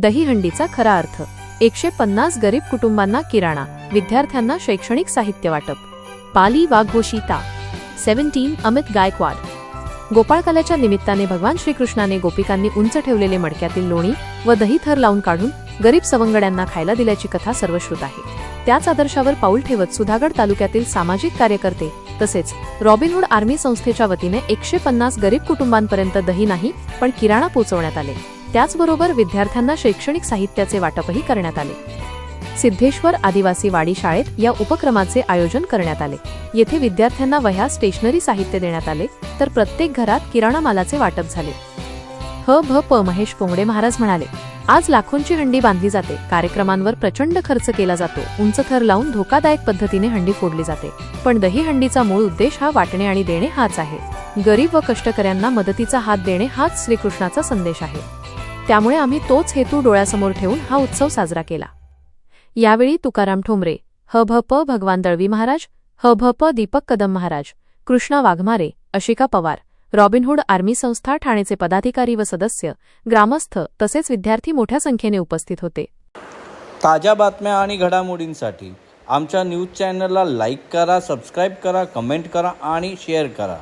दहीहंडीचा खरा अर्थ. एकशे पन्नास गरीब कुटुंबांना किराणा विद्यार्थ्यांना शैक्षणिक साहित्य वाटप. पाली वाघोषिता सेव्हन्टीन अमित गायकवाड. गोपाळकाल्याच्या निमित्ताने भगवान श्रीकृष्णाने गोपिकांनी उंच ठेवलेले मडक्यातील लोणी व दही थर लावून काढून गरीब सवंगड्यांना खायला दिल्याची कथा सर्वश्रुत आहे. त्याच आदर्शावर पाऊल ठेवत सुधागड तालुक्यातील सामाजिक कार्यकर्ते तसेच रॉबिनहुड आर्मी संस्थेच्या वतीने एकशे पन्नास गरीब कुटुंबांपर्यंत दही नाही पण किराणा पोहोचवण्यात आले. त्याचबरोबर विद्यार्थ्यांना शैक्षणिक साहित्याचे वाटपही करण्यात आले. सिद्धेश्वर आदिवासी वाडी शाळेत या उपक्रमाचे आयोजन करण्यात आले. येथे विद्यार्थ्यांना वह्या स्टेशनरी साहित्य देण्यात आले तर प्रत्येक घरात किराणा मालाचे वाटप झाले. ह भ प महेश पोंगडे महाराज म्हणाले आज लाखोंची हंडी बांधली जाते. कार्यक्रमांवर प्रचंड खर्च केला जातो. उंच थर लावून धोकादायक पद्धतीने हंडी फोडली जाते. पण दही हंडीचा मूळ उद्देश हा वाटणे आणि देणे हाच आहे. गरीब व कष्टकऱ्यांना मदतीचा हात देणे हाच श्रीकृष्णाचा संदेश आहे. त्यामुळे आम्ही तोच हेतू डोळ्यासमोर ठेवून हा उत्सव साजरा केला. यावेळी तुकाराम ठोंबरे ह भ प भगवान दळवी महाराज ह भ प Deepak Kadam Maharaj Krishna Waghmare Ashika Pawar Robin Hood army संस्था ठाणेचे पदाधिकारी व सदस्य ग्रामस्थ तसेच विद्यार्थी मोठ्या संख्येने उपस्थित होते. ताज्या बातम्या आणि घडामोडींसाठी आमच्या न्यूज चॅनलला लाईक करा सबस्क्राईब करा कमेंट करा आणि शेअर करा.